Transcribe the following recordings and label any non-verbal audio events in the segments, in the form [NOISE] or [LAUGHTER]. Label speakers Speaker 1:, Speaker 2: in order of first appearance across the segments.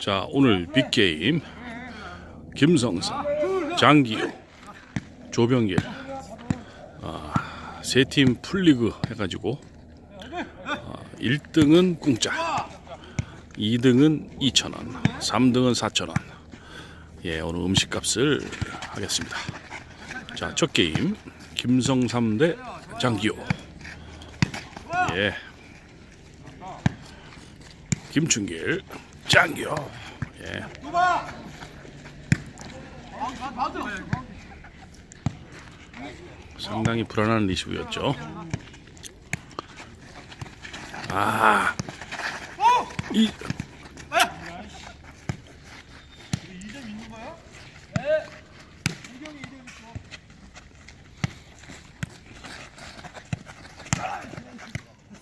Speaker 1: 자 오늘 빅게임. 김성사, 장기호, 조병길. 아, 세팀 풀리그 해가지고 아, 1등은 공짜 2등은 2,000원 3등은 4,000원. 예 오늘 음식값을 하겠습니다. 자 첫 게임. 김성삼 대 장기호. 예. 김춘길 장기호 예 상당히 불안한 리시브였죠. 아, 이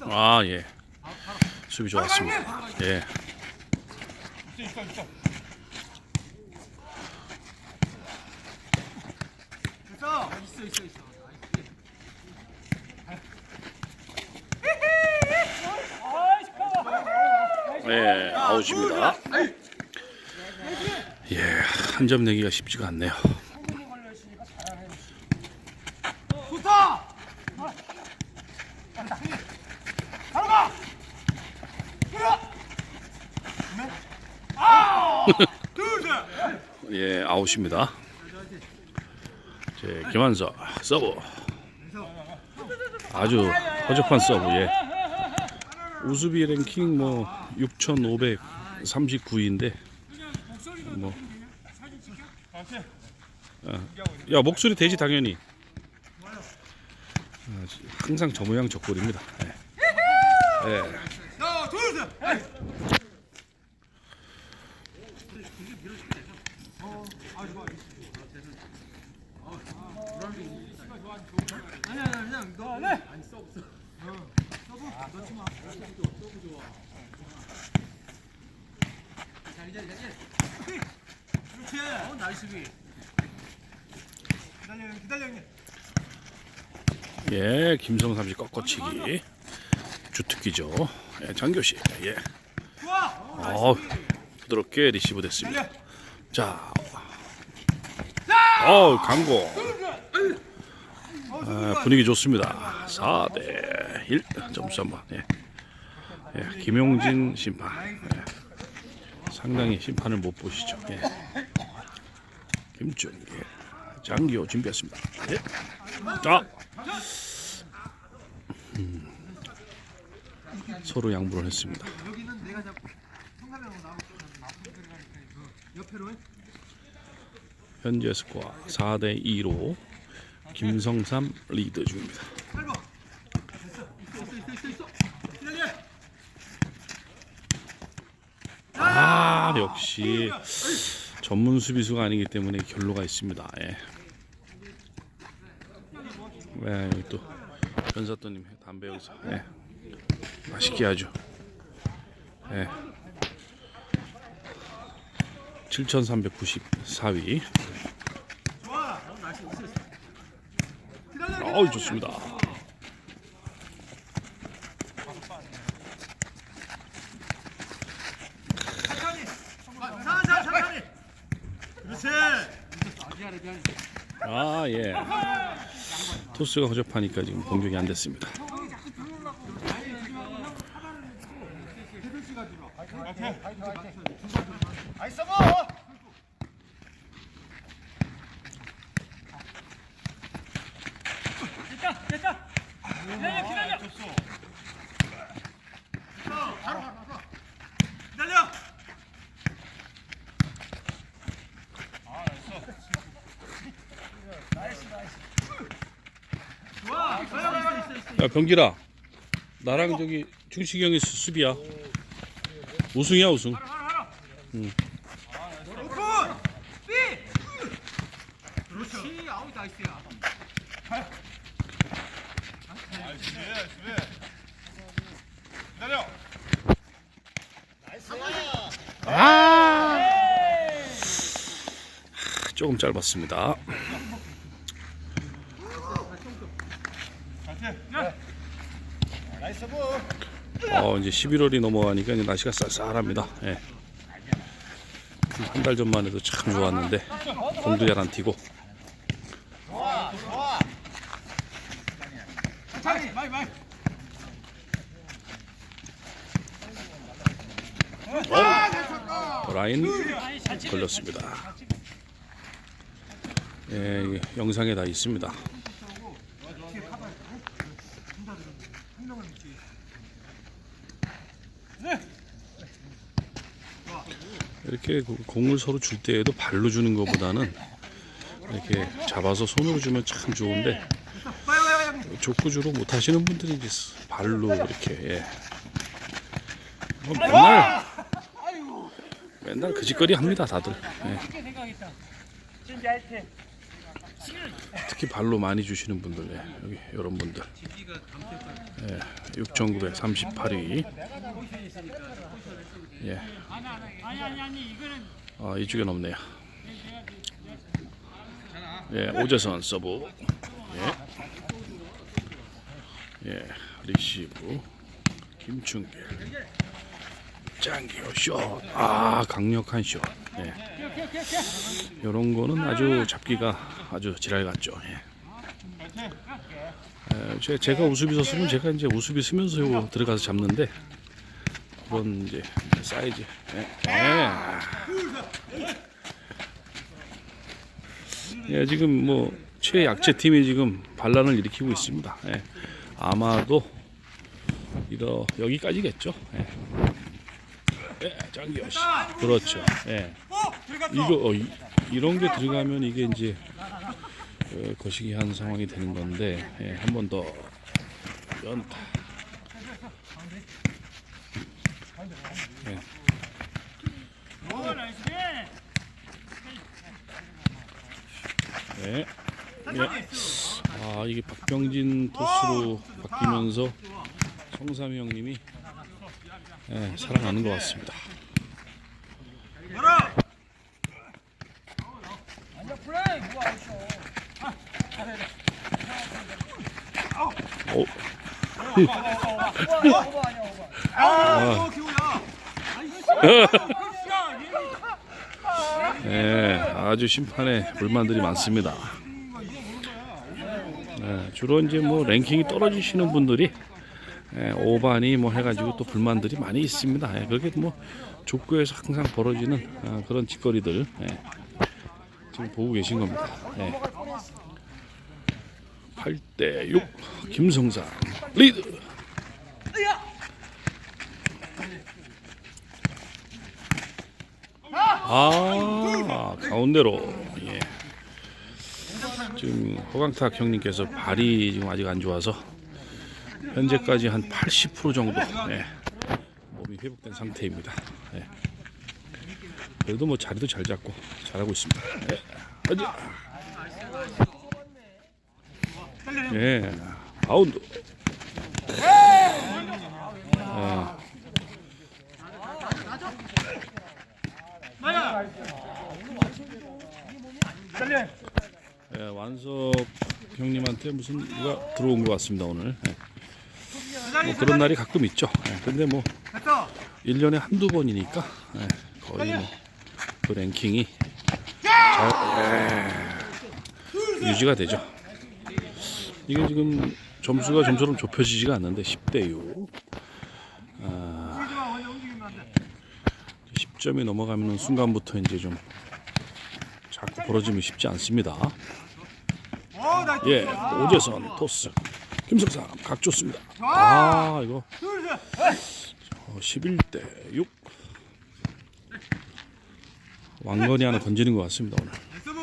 Speaker 1: 아, 예. 수비 좋았습니다. 예. 예, 아웃입니다. 예, 한 점 내기가 쉽지가 않네요. 예, 아웃입니다. 제 김한서 서브. 아주 허접한 서브. 예. 우수비 랭킹 뭐 6,539인데 뭐 아, 야 목소리 되지 당연히 아, 항상 저 모양 저 꼴입니다. 예. 예. 예, 김성삼 씨 꺾어치기 주특기죠. 예, 장교 씨, 예. 어, 부드럽게 리시브 됐습니다. 자, 어, 강고. 아, 분위기 좋습니다. 4대 1 점수 한번. 예. 예, 김용진 심판. 예. 상당히 심판을 못 보시죠. 예. 김준, 예. 장기호 준비했습니다. 예. 자, 서로 양보를 했습니다. 현재 스코어 4대 2로 김성삼 리드 중입니다. 아 역시 전문 수비수가 아니기 때문에 결로가 있습니다. 예. 네, 여기 또 변사또님 담배 여기서 예. 맛있게 하죠. 예. 7,394위. 어우 좋습니다. 아 예. 토스가 허접하니까 지금 공격이 안 됐습니다. 야 병기라. 나랑 저기 중식이 형이 수- 수비야. 우승이야 우승.
Speaker 2: 그렇지 아웃 나이스야
Speaker 1: 아 조금 짧았습니다 어 이제 11월이 넘어가니까 이제 날씨가 쌀쌀합니다 예. 한달 전만 해도 참 좋았는데 공도 잘 안 튀고
Speaker 2: 마이
Speaker 1: 라인 걸렸습니다. 예, 영상에 다 있습니다. 이렇게 그 공을 서로 줄 때에도 발로 주는 것보다는 이렇게 잡아서 손으로 주면 참 좋은데 족구 주로 못 하시는 분들이 이제 발로 이렇게 예. 뭐 맨날 맨날 그 짓거리 합니다 다들 예. 특히 발로 많이 주시는 분들 예. 여기 이런 분들 예. 6,938위 예.
Speaker 3: 아
Speaker 1: 이쪽엔 없네요 예 오재선 서브 예. 예 리시브 김충길 짱기요 슛아 강력한 슛 예. 이런 거는 아주 잡기가 아주 지랄 같죠 예. 에, 제- 제가 우수비 섰으면 제가 이제 우수비 쓰면서 들어가서 잡는데 그런 이제 사이즈 예. 예. 예, 지금 뭐 최약체 팀이 지금 반란을 일으키고 있습니다. 예. 아마도 이러 여기까지겠죠. 예. 예, 짱기요 씨. 그렇죠. 예. 이거 어, 이, 이런 게 들어가면 이게 이제 어, 거시기 한 상황이 되는 건데 예, 한번 더 연타. 예.
Speaker 3: 오 나이스
Speaker 1: 네. 예. 아 이게 박병진 토스로 바뀌면서 성삼이 형님이 예, 살아나는 것 같습니다. 오. [LAUGHS]
Speaker 2: 아 기호야
Speaker 1: 예, 아주 심판에 불만들이 많습니다. 예, 주로 이제 뭐 랭킹이 떨어지시는 분들이 예, 오반이 뭐 해가지고 또 불만들이 많이 있습니다. 예, 그게 뭐 족구에서 항상 벌어지는 아, 그런 짓거리들 예, 지금 보고 계신 겁니다. 예. 8대 6 김성상 리드. 아 가운데로 예. 지금 허강탁 형님께서 발이 지금 아직 안 좋아서 현재까지 한 80% 정도 예. 몸이 회복된 상태입니다. 예. 그래도 뭐 자리도 잘 잡고 잘하고 있습니다. 예. 어디야? 예. 아웃. 아, 예, 완석 형님한테 무슨 누가 들어온 것 같습니다 오늘. 예. 뭐 그런 날이 가끔 있죠. 예, 근데 뭐
Speaker 2: 됐어
Speaker 1: 1년에 한두 번이니까 예, 거의 뭐 그 랭킹이 잘, 예, 유지가 되죠. 이게 지금 점수가 점처럼 좁혀지지가 않는데 10대 6. 아, 10점이 넘어가는 순간부터 이제 좀 자꾸 벌어지면 쉽지 않습니다. 예, 오재선 토스 김석삼 각 좋습니다. 아 이거 어, 11대 6 왕건이 하나 던지는 것 같습니다 오늘.
Speaker 2: 서브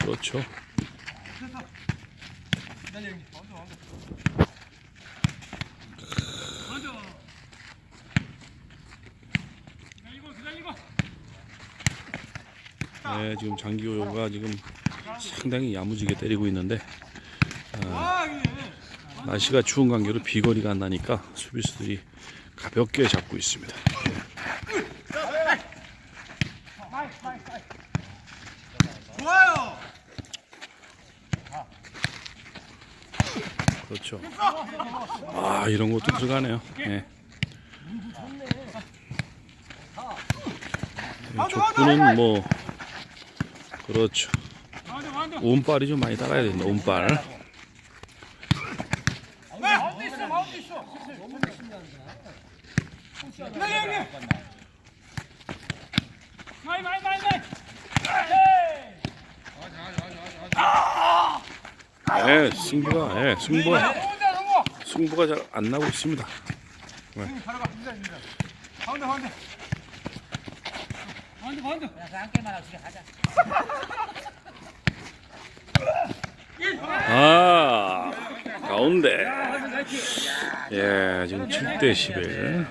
Speaker 1: 그렇죠.
Speaker 3: 기다리고 기다리고
Speaker 1: 네, 지금 장기호가 지금 상당히 야무지게 때리고 있는데
Speaker 2: 아
Speaker 1: 날씨가 추운 관계로 비거리가 안 나니까 수비수들이 가볍게 잡고 있습니다.
Speaker 2: 좋아요
Speaker 1: 그렇죠. 아 이런 것도 들어가네요. 예. 족구는 뭐 그렇죠. 운빨이 좀 많이 따라야 된다. 운빨.
Speaker 2: 네.
Speaker 1: 예, 승부가 예, 승부가 승부가 잘 안 나고 있습니다.
Speaker 2: 형님 바로 가진 만두 만두. 한 개만 하고
Speaker 3: 집에 가자.
Speaker 1: 아 가운데 예 지금 7대 11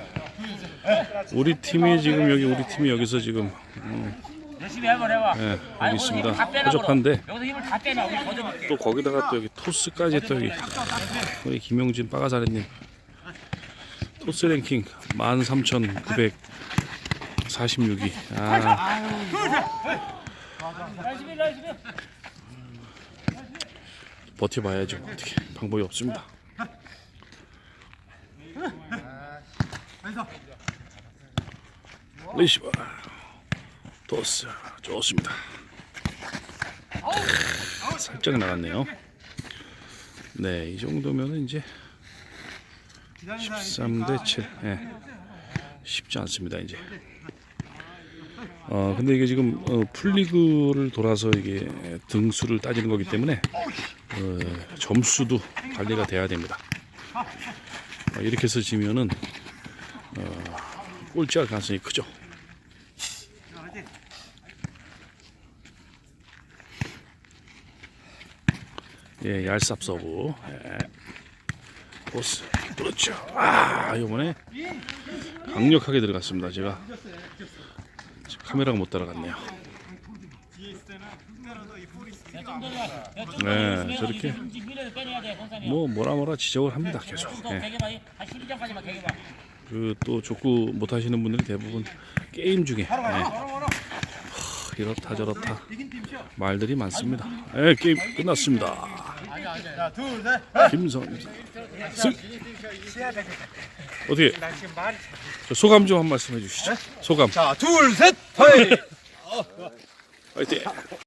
Speaker 1: 우리 팀이 지금 여기 우리 팀이 여기서 지금 음,
Speaker 4: 열심히 해봐 해봐.
Speaker 1: 예, 여기 있습니다. 허접한데 또 거기다가 또 여기 토스까지 또 여기 우리 김용진 빠가사리님 토스 랭킹 13,900
Speaker 3: 46이. 아.
Speaker 1: 버텨봐야죠. 어떻게 방법이 없습니다. 리시바 도스 좋습니다. 살짝 나갔네요. 네, 이 정도면 이제 13 대 7. 예. 쉽지 않습니다, 이제. 어 근데 이게 지금 어, 풀리그를 돌아서 이게 등수를 따지는 거기 때문에 어, 점수도 관리가 돼야 됩니다. 어, 이렇게 해서 지면은 어, 꼴찌할 가능성이 크죠. 예 얄쌉 서브. 예. 보스 그렇죠. 아 이번에 강력하게 들어갔습니다 제가 카메라가 못 따라갔네요 네, 저렇게. 뭐 뭐라 뭐라 지적을 합니다 계속
Speaker 4: 좀더
Speaker 1: 예.
Speaker 4: 개개봐. 한 12점까지만 개개봐.
Speaker 1: 그또 족구 못 하시는 분들이 대부분 게임 중에
Speaker 2: 바로
Speaker 1: 이렇다 저렇다. 말들이 많습니다. 예, 게임 끝났습니다. 승 어떻게 저 소감 좀 한 말씀 해주시죠. 소감.
Speaker 2: 자, 둘, 셋, 허이!
Speaker 1: 화이팅 [LAUGHS]